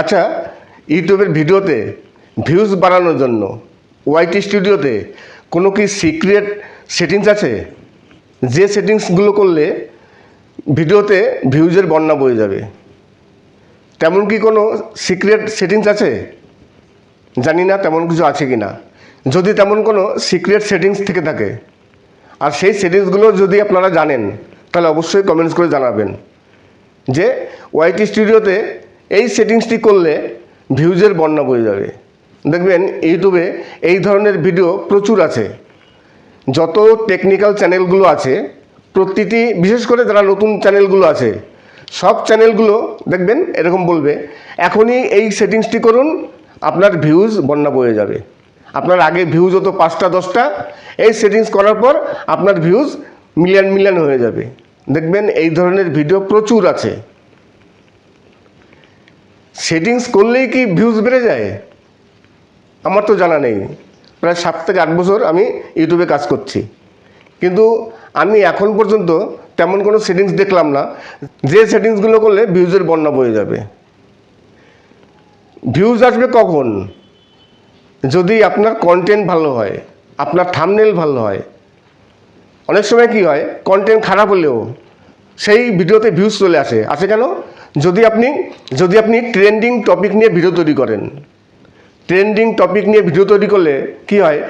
আচ্ছা ইউটিউবের ভিডিওতে ভিউজ বাড়ানোর জন্য ওয়াইটি স্টুডিওতে কোনো কি সিক্রেট সেটিংস আছে? যে সেটিংসগুলো করলে ভিডিওতে ভিউজের বন্যা বয়ে যাবে। তেমন কি কোনো সিক্রেট সেটিংস আছে? জানি না তেমন কিছু আছে কি না। যদি তেমন কোনো সিক্রেট সেটিংস থেকে থাকে। আর সেই সেটিংসগুলো যদি আপনারা জানেন, তাহলে অবশ্যই কমেন্টস করে জানাবেন যে ওয়াইটি স্টুডিওতে এই সেটিংসটি করলে ভিউজের বন্যা বয়ে যাবে। দেখবেন ইউটিউবে এই ধরনের ভিডিও প্রচুর আছে। যত টেকনিক্যাল চ্যানেলগুলো আছে, প্রতিটি, বিশেষ করে যারা নতুন চ্যানেলগুলো আছে, সব চ্যানেলগুলো দেখবেন এরকম বলবে, এখনই এই সেটিংসটি করুন, আপনার ভিউজ বন্যা বয়ে যাবে। আপনার আগে ভিউজ হতো পাঁচটা, দশটা, এই সেটিংস করার পর আপনার ভিউজ মিলিয়ন মিলিয়ন হয়ে যাবে। দেখবেন এই ধরনের ভিডিও প্রচুর আছে। সেটিংস করলেই কি ভিউজ বেড়ে যায়? আমার তো জানা নেই। প্রায় সাত থেকে আট বছর আমি ইউটিউবে কাজ করছি। কিন্তু আমি এখন পর্যন্ত তেমন কোনো সেটিংস দেখলাম না। যে সেটিংসগুলো করলে ভিউজের বন্যা বয়ে যাবে। ভিউজ আসবে কখন? যদি আপনার কন্টেন্ট ভালো হয়, আপনার থামনেল ভালো হয়। অনেক সময় কি হয় কন্টেন্ট খারাপ হলেও সেই ভিডিওতে ভিউজ চলে আসে। আসে কেন? যদি আপনি যদি আপনি ট্রেন্ডিং টপিক নিয়ে ভিডিও তৈরি করেন ট্রেন্ডিং টপিক নিয়ে ভিডিও তৈরি করলে কি হয়?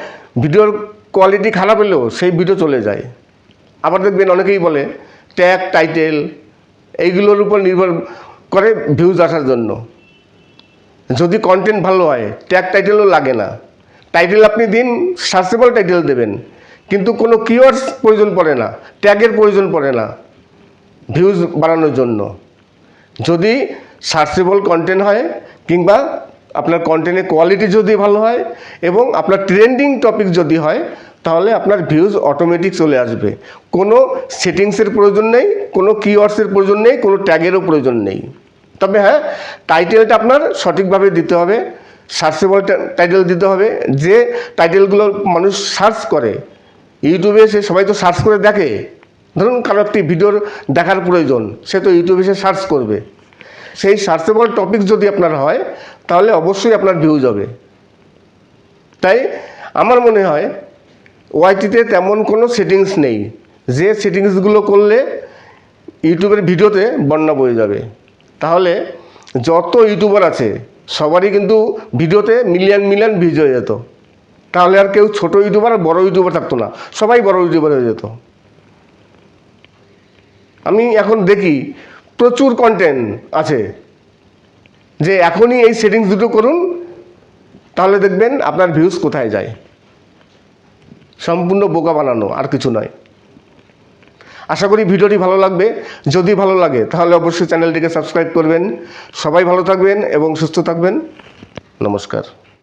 ভিডিওর কোয়ালিটি খারাপ হলেও সেই ভিডিও চলে যায়। আবার দেখবেন অনেকেই বলে ট্যাগ টাইটেল এইগুলোর উপর নির্ভর করে ভিউজ আসার জন্য। যদি কন্টেন্ট ভালো হয় ট্যাগ টাইটেলও লাগে না। টাইটেল আপনি দিন সার্চেবল টাইটেল দেবেন। কিন্তু কোনো কিওয়ার্ডস প্রয়োজন পড়ে না ট্যাগের প্রয়োজন পড়ে না ভিউজ বাড়ানোর জন্য। যদি সার্চেবল কন্টেন্ট হয় কিংবা আপনার কন্টেন্টের কোয়ালিটি যদি ভালো হয় এবং আপনার ট্রেন্ডিং টপিক যদি হয়, তাহলে আপনার ভিউজ অটোমেটিক চলে আসবে। কোনো সেটিংসের প্রয়োজন নেই, কোনো কিওয়ার্ডসের প্রয়োজন নেই, কোনো ট্যাগেরও প্রয়োজন নেই। তবে হ্যাঁ টাইটেলটা আপনার সঠিকভাবে দিতে হবে সার্চেবল টাইটেল দিতে হবে, যে টাইটেলগুলো মানুষ সার্চ করে। ইউটিউবে সে সবাই তো সার্চ করে দেখে। ধরুন কারও একটি ভিডিওর দেখার প্রয়োজন, সে তো ইউটিউবে সে সার্চ করবে। সেই সার্চেবল টপিক যদি আপনার হয়, তাহলে অবশ্যই আপনার ভিউজ হবে। তাই আমার মনে হয় ওয়াইটিতে তেমন কোনো সেটিংস নেই। যে সেটিংসগুলো করলে ইউটিউবের ভিডিওতে বন্যা বয়ে যাবে। তাহলে যত ইউটিউবার আছে, সবারই কিন্তু ভিডিওতে মিলিয়ন মিলিয়ন ভিউজ হয়ে যেত। তাহলে আর কেউ ছোট ইউটিউবার আর বড় ইউটিউবার থাকতো না। সবাই বড় ইউটিউবার হয়ে যেত। আমি এখন দেখি প্রচুর কন্টেন্ট আছে। যে এখনই এই সেটিংস দুটো করুন, তাহলে দেখবেন আপনার ভিউজ কোথায় যায়। সম্পূর্ণ বোকা বানানো, আর কিছু নয়। আশা করি ভিডিওটি ভালো লাগবে। যদি ভালো লাগে, তাহলে অবশ্যই চ্যানেলটিকে সাবস্ক্রাইব করবেন। সবাই ভালো থাকবেন এবং সুস্থ থাকবেন। নমস্কার।